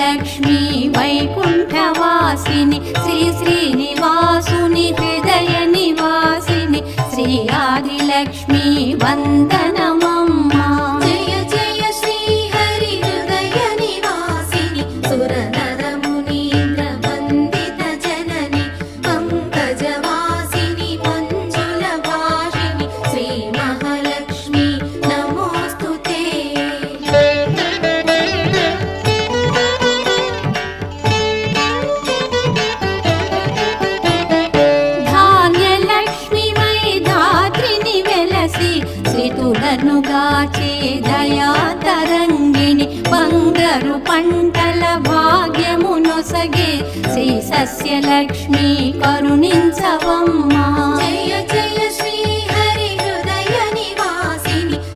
లక్ష్మీ వైకుంఠవాసిని శ్రీ శ్రీనివాసుని హృదయ నివాసిని శ్రీ ఆదిలక్ష్మీ వందనమా. వెలసి శ్రీతులను గాచే దయా తరంగిణి బంగారు పంటల భాగ్యమునొసగే శ్రీ సస్యలక్ష్మి కరుణించవ